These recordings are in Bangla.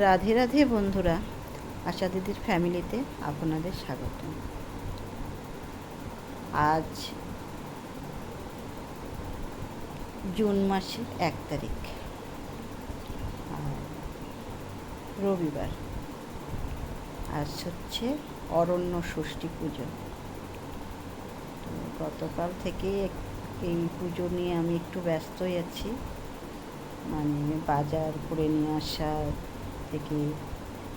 রাধে রাধে বন্ধুরা, আশা দিদির ফ্যামিলিতে আপনাদের স্বাগত। আজ জুন মাসের এক তারিখ রবিবার। আজ হচ্ছে অরণ্য ষষ্ঠী পুজো। গতকাল থেকে এই পুজো নিয়ে আমি একটু ব্যস্তই আছি। মানে বাজার করে নিয়ে আসা থেকে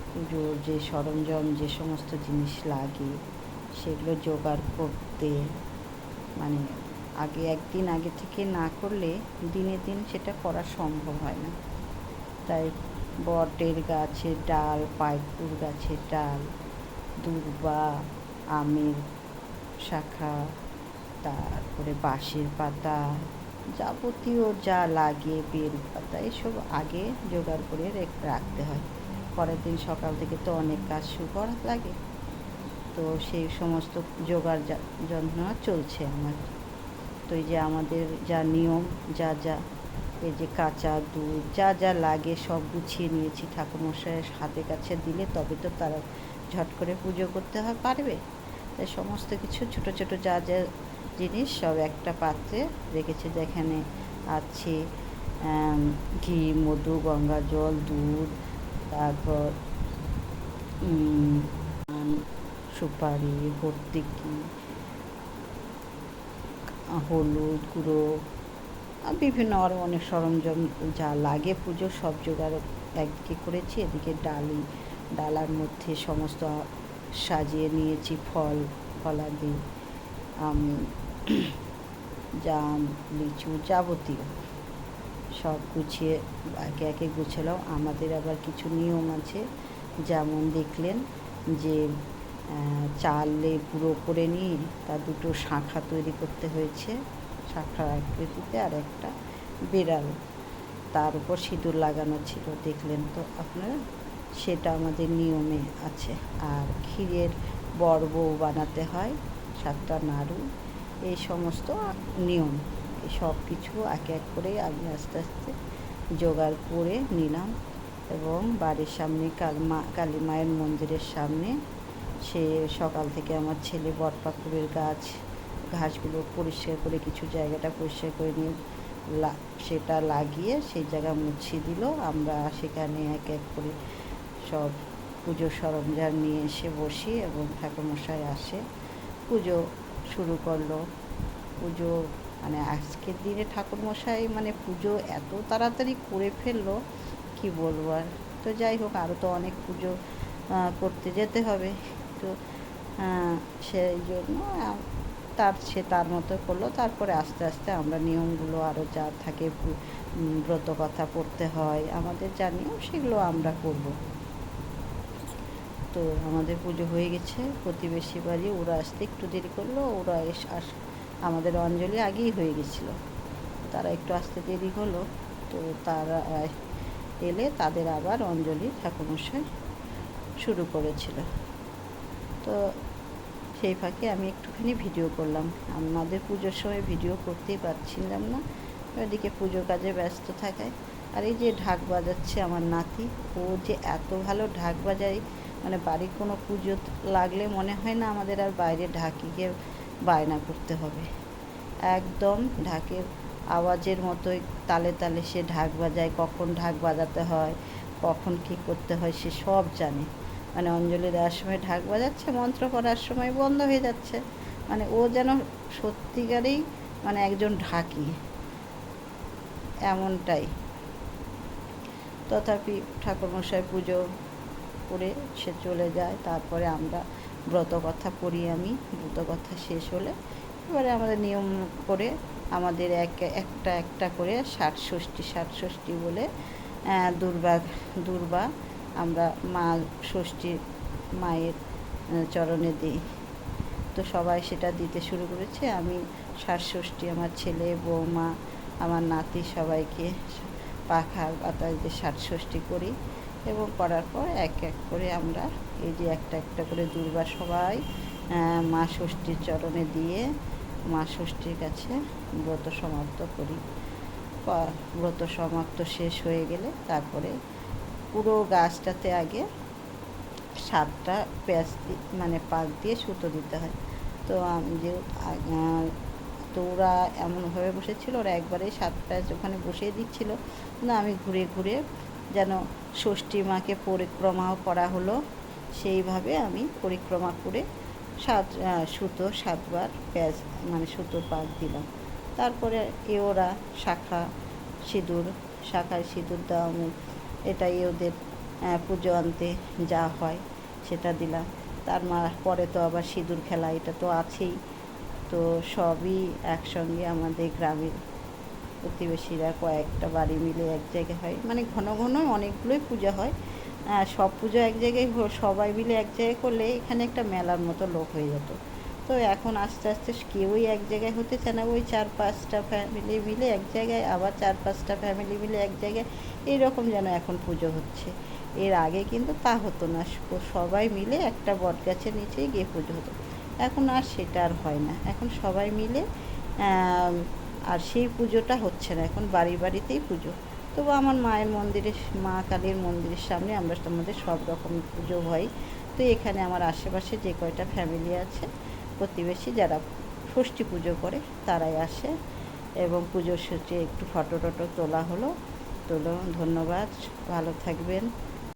পুজোর যে সরঞ্জাম, যে সমস্ত জিনিস লাগে, সেগুলো জোগাড় করতে মানে আগে একদিন আগে থেকে না করলে দিনে দিন সেটা করা সম্ভব হয় না। তাই বটের গাছের ডাল, পাইপুর গাছের ডাল, দূর্বা, আমের শাখা, তারপরে বাঁশের পাতা যাবতীয় যা লাগে, বেল পাতা, এসব আগে জোগাড় করে রাখতে হয়। পরের দিন সকাল থেকে তো অনেক কাজ শুরু করা লাগে। তো সেই সমস্ত জোগাড় যন্ত্রণা চলছে আমার। তো এই যে আমাদের যা নিয়ম, যা যা, এই যে কাঁচা দুধ, যা যা লাগে সব গুছিয়ে নিয়েছি। ঠাকুরমশাইয়ের হাতে কাছে দিলে তবে তো তারা ঝট করে পুজো করতে হয়, পারবে। তাই সমস্ত কিছু ছোট ছোট যা যা জিনিস সব একটা পাত্রে রেখেছে যেখানে আছে ঘি, মধু, গঙ্গা জল, দুধ, তারপর সুপারি, ভর্তিকি, হলুদ গুঁড়ো বিভিন্ন আরও অনেক সরঞ্জাম যা লাগে পুজো সব জোগাড় একদিকে করেছি, এদিকে ডালি, ডালার মধ্যে সমস্ত সাজিয়ে নিয়েছি ফল, ফলাদি জাম, লিচু যাবতীয়। সব গুছিয়ে একে একে গুছালাম। আমাদের আবার কিছু নিয়ম আছে। যেমন দেখলেন যে চালে পুরো করে নিয়ে তা দুটো শাঁখা তৈরি করতে হয়েছে। শাঁখার আকৃতিতে আর একটা বেড়াল। তার উপর সিঁদুর লাগানো ছিল, দেখলেন তো আপনারা? সেটা আমাদের নিয়মে আছে। আর ক্ষীরের বড় বউ বানাতে হয়, সাতটা নাড়ু। এই সমস্ত নিয়ম সব কিছু এক এক করে আমি আস্তে আস্তে জোগাড় করে নিলাম এবং বাড়ির সামনে কালমা কালী মায়ের মন্দিরের সামনে সে সকাল থেকে আমার ছেলে বটপাকুরের গাছ, ঘাসগুলো পরিষ্কার করে কিছু জায়গাটা পরিষ্কার করে নিয়ে সেটা লাগিয়ে সেই জায়গা মুছিয়ে দিল। আমরা সেখানে এক এক করে সব পুজোর সরঞ্জাম নিয়ে এসে বসি এবং ঠাকুরমশাই আসে। পুজো শুরু করল। পুজো মানে আজকের দিনে ঠাকুরমশাই মানে পুজো এত তাড়াতাড়ি করে ফেলল, কি বলব আর? তো যাই হোক আরও তো অনেক পুজো করতে যেতে হবে। তো সেই জন্য তার, সে তার মতো করল। তারপরে আস্তে আস্তে আমরা নিয়মগুলো আরও যা থাকে ব্রত কথা পড়তে হয়, আমাদের যা নিয়ম, সেগুলো আমরা করব। তো আমাদের পুজো হয়ে গেছে, প্রতিবেশী বাড়ি, ওরা আসতে একটু দেরি করল, ওরা এস, আস, আমাদের অঞ্জলি আগেই হয়ে গেছিল। তারা একটু আসতে দেরি হলো, তো তারা এলে তাদের আবার অঞ্জলি ঠাকুরমশাই শুরু করেছিল। তো সেই ফাঁকে আমি একটুখানি ভিডিও করলাম। আমাদের পুজোর সময় ভিডিও করতেই পারছিলাম না ওইদিকে পুজোর কাজে ব্যস্ত থাকায়। আর এই যে ঢাক বাজাচ্ছে আমার নাতি, ও যে এত ভালো ঢাক বাজায় মানে বাড়ির কোনো পুজো লাগলে মনে হয় না আমাদের আর বাইরে ঢাকিকে বায়না করতে হবে। একদম ঢাকের আওয়াজের মতোই তালে তালে সে ঢাক বাজায়, কখন ঢাক বাজাতে হয়, কখন কী করতে হয় সে সব জানে। মানে অঞ্জলি দেওয়ার সময় ঢাক বাজাচ্ছে, মন্ত্র করার সময় বন্ধ হয়ে যাচ্ছে। মানে ও যেন সত্যিকারেই মানে একজন ঢাকি। এমনটাই। তথাপি ঠাকুরমশাই পুজো করে সে চলে যায়। তারপরে আমরা ব্রত কথা পড়ি আমি, ব্রত কথা শেষ হলে এবারে আমাদের নিয়ম করে আমাদের এক, একটা একটা করে ষাট ষষ্ঠী ষাট ষষ্ঠী বলে দুর্বা দুর্বা আমরা মা ষষ্ঠী মায়ের চরণে দিই। তো সবাই সেটা দিতে শুরু করেছে। আমি ষাট ষষ্ঠী আমার ছেলে, বৌমা, আমার নাতি সবাইকে পাখা বাতাস দিয়ে ষাট ষষ্ঠী করি। এবং করার পর এক এক করে আমরা এই যে একটা একটা করে দুর্বা সবাই মা ষষ্ঠীর চরণে দিয়ে মা ষষ্ঠীর কাছে ব্রত সমাপ্ত করি। ব্রত সমাপ্ত শেষ হয়ে গেলে তারপরে পুরো গাছটাতে আগে সাতটা প্যাঁচ মানে পাক দিয়ে সুতো দিতে হয়। তো আমি যে তো ওরা এমনভাবে বসেছিল, ওরা একবারেই সাত প্যাঁচ ওখানে বসিয়ে দিচ্ছিল। না, আমি ঘুরে ঘুরে যেন ষষ্ঠী মাকে পরিক্রমাও করা হলো, সেইভাবে আমি পরিক্রমা করে সাত সুতো সাতবার প্যাঁচ মানে সুতো পাক দিলাম। তারপরে এ ওরা শাখা সিঁদুর, শাখায় সিঁদুর দেওয়া মু- এটাই ওদের পুজো আনতে যা হয় সেটা দিলাম। তার পরে তো আবার সিঁদুর খেলা, এটা তো আছেই। তো সবই একসঙ্গে আমাদের গ্রামের প্রতিবেশীরা কয়েকটা বাড়ি মিলে এক জায়গায় হয়। মানে ঘন ঘন অনেকগুলোই পূজা হয়। সব পুজো এক জায়গায় সবাই মিলে এক জায়গায় করলে এখানে একটা মেলার মতো লোক হয়ে যেত। তো এখন আস্তে আস্তে কেউই এক জায়গায় হতে চায় না। ওই চার পাঁচটা ফ্যামিলি মিলে এক জায়গায়, আবার চার পাঁচটা ফ্যামিলি মিলে এক জায়গায়। এইরকম যেন এখন পুজো হচ্ছে। এর আগে কিন্তু তা হতো না। সবাই মিলে একটা বটগাছের নিচেই গিয়ে পুজো হতো। এখন আর সেটা আর হয় না। এখন সবাই মিলে আর সেই পুজোটা হচ্ছে না, এখন বাড়ি বাড়িতেই পুজো। তবু আমার মায়ের মন্দিরে, মা কালীর মন্দিরের সামনে আমরা আমাদের সব রকম পুজো হয়। তো এখানে আমার আশেপাশে যে কয়টা ফ্যামিলি আছে, প্রতিবেশী যারা ষষ্ঠী পুজো করে তারাই আসে এবং পুজোর সূচে একটু ফটো টটো তোলা হলো। তোলো ধন্যবাদ, ভালো থাকবেন।